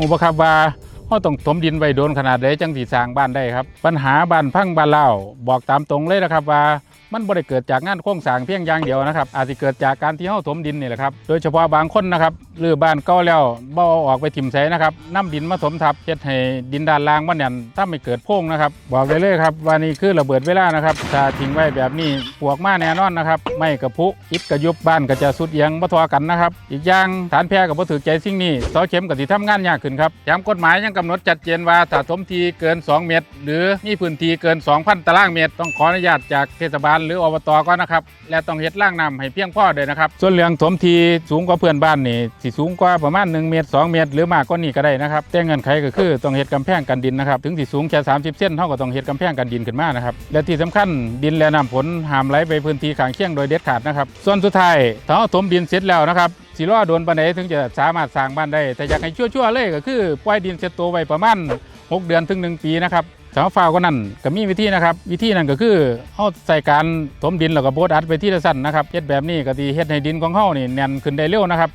หูบ่ครับว่าเฮาต้องถมดินไว้โดนขนาดใดจังสิสร้างบ้านได้ครับ ปัญหาบ้านพังบ้านเล่าบอกตามตรงเลยนะครับว่า มันบ่ได้เกิดจากงานโครงสร้างเพียงอย่างเดียวนะครับ อาจจะเกิดจากการที่เฮาถมดินนี่แหละครับ โดยเฉพาะบางคนนะครับหรือบ้านเก่าแล้วบ่เอาออกไปถิ่มใส่นะครับนํดินมาถมทับเฮ็ดให้ดินด้านล่างมันแน่นถ้าไม่เกิดโพงนะครับบอกได้เลยครับว่านี่คือระเบิดเวลานะครับถ้าทิ้งไว้แบบนี้ปวกมาแน่นอนนะครับไม่กระพุอิฐกระยุบบ้านก็จะสุดเอียงบ่ทอกันนะครับ อีกอย่างฐานแพร่ก็บ่ถือใจสิ่งนี้เสาเข็มก็สิทำงานยากขึ้นครับแถมกฎหมายยังกำหนดชัดเจนว่าถ้าถมทีเกิน 2 เมตร หรือมีพื้นที่เกิน 2,000 ตารางเมตร ต้องขออนุญาตจากเทศบาลหรืออบตก่อนนะครับ และต้องเฮ็ดร่างน้ำให้เพียงพอด้วยนะครับ ส่วนเรื่องถมทีสูงกว่าเพื่อนบ้านนี่สิสูงกว่าประมาณ1เมตร2เมตร หรือมากกว่านี้ก็ได้นะครับแต่เงื่อนไขก็คือต้องเฮ็ดกำแพงกันดินนะครับถึงสิสูงแค่30เส้นเท่าก็ต้องเฮ็ดกำแพงกันดินขึ้นมานะครับและที่สำคัญดินและน้ำฝนห้ามไหลไปพื้นที่ข้างเคียงโดยเด็ดขาดนะครับส่วนสุดท้ายถ้าถมดินเสร็จแล้วนะครับสิรอโดนปานใดถึงจะสามารถสร้างบ้านได้ แต่อยากให้ชั่วๆเลยก็คือปล่อยดินเสร็จตัวไว้ประมาณ 6 เดือนถึง 1 ปีนะครับสำหรับฟาวก็นั่นก็มีวิธีนะครับ วิธีนั่นก็คือเฮาใส่การถมดินแล้วก็โบดอัดไปที่ละสั้นนะครับเฮ็ดแบบนี้ก็สิเฮ็ดให้ดินของเฮานี่แน่นขึ้นได้เร็วนะครับ